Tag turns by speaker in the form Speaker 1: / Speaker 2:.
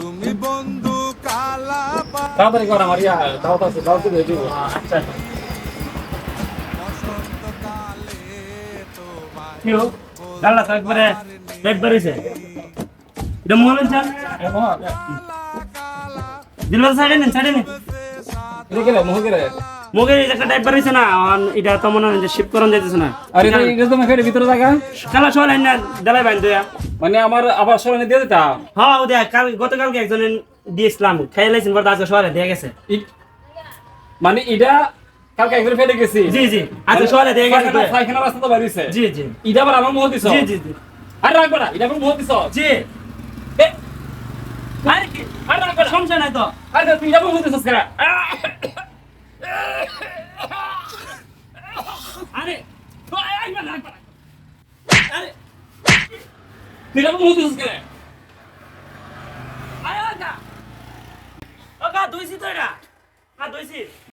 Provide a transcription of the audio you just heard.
Speaker 1: তুমি বন্ধু কালা
Speaker 2: তাড়াতাড়ি কর আমার ইয়া দাওয়াত আছে দাওয়াত দিয়ে দিব।
Speaker 3: আচ্ছা
Speaker 1: বসন্তকালে
Speaker 3: কি হো ডালা তো একবারে একবার হয়েছে এটা মোহন চান দিলবার সাইডে নিন সাইডে নিন একটা টাইপ বাড়িছে না এটা তো মনে হয় যাইতেছে না।
Speaker 2: আর এটা এটা তো ভিতরে জায়গা।
Speaker 3: খেলা সবাই না দেলাই বাইন দয়া।
Speaker 2: মানে আমার আবার সরানি দিয়ে দিতাম
Speaker 3: হ্যাঁ ও দেখ কাল গতকালকে একজন দিয়েছিলাম খাই লাইছেন পর আজকে সবাই দিয়ে গেছে
Speaker 2: মানে এটা কালকে একবার ফেলে গেছি
Speaker 3: জি জি আজকে সবাই দিয়ে গেছে।
Speaker 2: পায়খানা রাস্তা তো বাড়িছে
Speaker 3: জি জি
Speaker 2: এটা আবার আমার মোহ দিছ
Speaker 3: জি জি জি
Speaker 2: আর রাখবে না এটা আমার মোহ দিছ
Speaker 3: জি
Speaker 2: এ,
Speaker 3: আরে কি আরে রাখো, সমস্যা নাই তো
Speaker 2: আর তুই এটা মোহ দিছস কেন
Speaker 3: আরে আরে, আরে, আরে, আরে
Speaker 2: তুই এটা মোহ দিছস কেন
Speaker 3: আরে ওকা ওকা দুইছি তো এটা। হ্যাঁ দুইছি